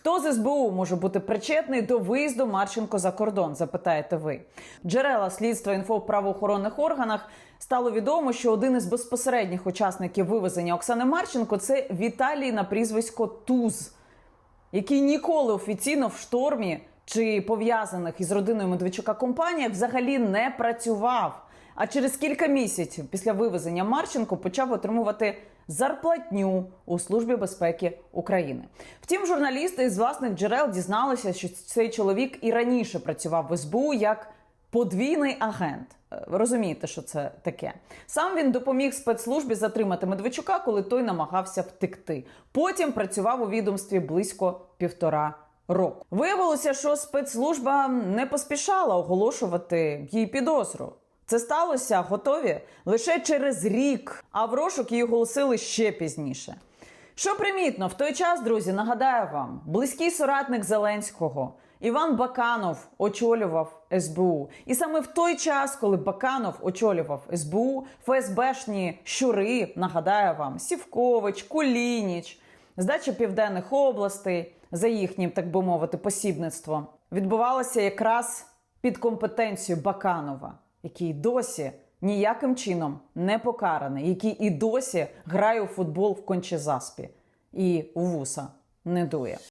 Хто з СБУ може бути причетний до виїзду Марченко за кордон? Запитаєте ви. Джерела слідства інфо в правоохоронних органах стало відомо, що один із безпосередніх учасників вивезення Оксани Марченко це Віталій на прізвисько Туз, який ніколи офіційно в штормі чи пов'язаних із родиною Медведчука компаніях взагалі не працював. А через кілька місяців після вивезення Марченко почав отримувати зарплатню у службі безпеки України. Втім, журналісти із власних джерел дізналися, що цей чоловік і раніше працював в СБУ як подвійний агент. Е, Ви розумієте, що це таке? Сам він допоміг спецслужбі затримати Медведчука, коли той намагався втекти. Потім працював у відомстві близько півтора року. Виявилося, що спецслужба не поспішала оголошувати їй підозру. Це сталося готові лише через рік, а в розшук її оголосили ще пізніше. Що примітно, в той час, друзі, нагадаю вам, близький соратник Зеленського Іван Баканов очолював СБУ. І саме в той час, коли Баканов очолював СБУ, ФСБшні щури, нагадаю вам, Сівкович, Кулініч, здача південних областей за їхнім, так би мовити, посібництвом, відбувалося якраз під компетенцією Баканова, який досі ніяким чином не покараний, який і досі грає у футбол в кончезаспі і у вуса не дує.